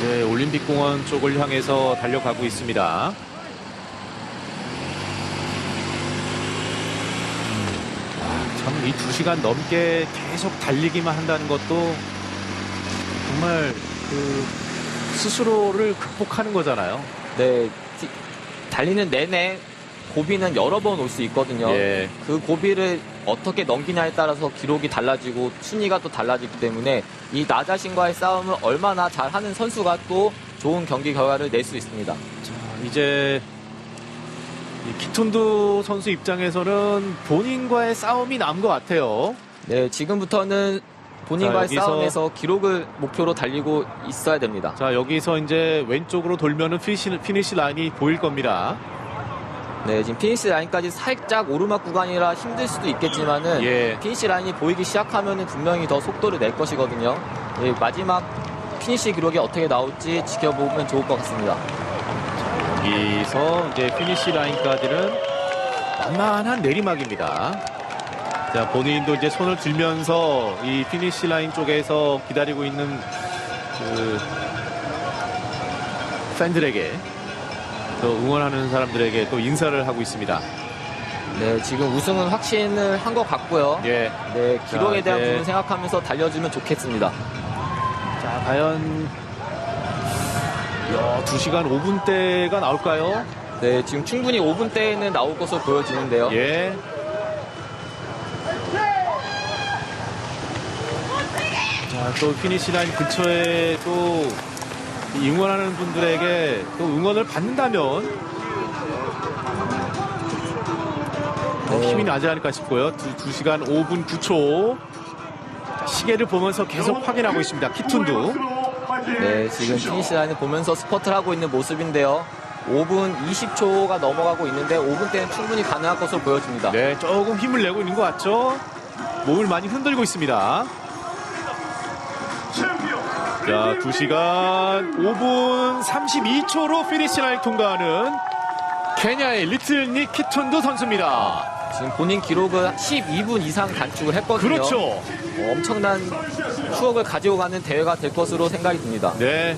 네, 올림픽공원 쪽을 향해서 달려가고 있습니다. 참 이 두 시간 넘게 계속 달리기만 한다는 것도 정말 그 스스로를 극복하는 거잖아요. 네, 티- 달리는 내내 고비는 여러 번 올 수 있거든요. 예. 그 고비를 어떻게 넘기냐에 따라서 기록이 달라지고 순위가 또 달라지기 때문에 이 나 자신과의 싸움을 얼마나 잘하는 선수가 또 좋은 경기 결과를 낼 수 있습니다. 자, 이제 이 키톤도 선수 입장에서는 본인과의 싸움이 남은 것 같아요. 네, 지금부터는 본인과의 자, 싸움에서 기록을 목표로 달리고 있어야 됩니다. 자, 여기서 이제 왼쪽으로 돌면은 피니시, 피니시 라인이 보일 겁니다. 네, 지금 피니시 라인까지 살짝 오르막 구간이라 힘들 수도 있겠지만은 예. 피니시 라인이 보이기 시작하면은 분명히 더 속도를 낼 것이거든요. 예, 마지막 피니시 기록이 어떻게 나올지 지켜보면 좋을 것 같습니다. 여기서 이제 피니시 라인까지는 만만한 내리막입니다. 자, 본인도 이제 손을 들면서 이 피니시 라인 쪽에서 기다리고 있는 그 팬들에게 또 응원하는 사람들에게 또 인사를 하고 있습니다. 네, 지금 우승은 확신을 한 것 같고요. 예. 네, 기록에 자, 대한 이제- 부분 생각하면서 달려주면 좋겠습니다. 자, 과연 야, 2시간 5분대가 나올까요? 네, 지금 충분히 5분대에는 나올 것으로 보여지는데요. 예. 자, 또 피니시 라인 근처에 또 응원하는 분들에게 또 응원을 받는다면 더 네. 힘이 나지 않을까 싶고요. 두, 2시간 5분 9초. 시계를 보면서 계속 확인하고 있습니다. 키툰도. 네, 지금 피니시 라인을 보면서 스퍼트를 하고 있는 모습인데요. 5분 20초가 넘어가고 있는데 5분 때는 충분히 가능할 것으로 보여집니다. 네, 조금 힘을 내고 있는 것 같죠? 몸을 많이 흔들고 있습니다. 자, 2시간 5분 32초로 피니시 라인 통과하는 케냐의 리틀 닉 키툰도 선수입니다. 지금 본인 기록은 12분 이상 단축을 했거든요. 그렇죠. 어, 엄청난 추억을 가지고 가는 대회가 될 것으로 생각이 듭니다. 네.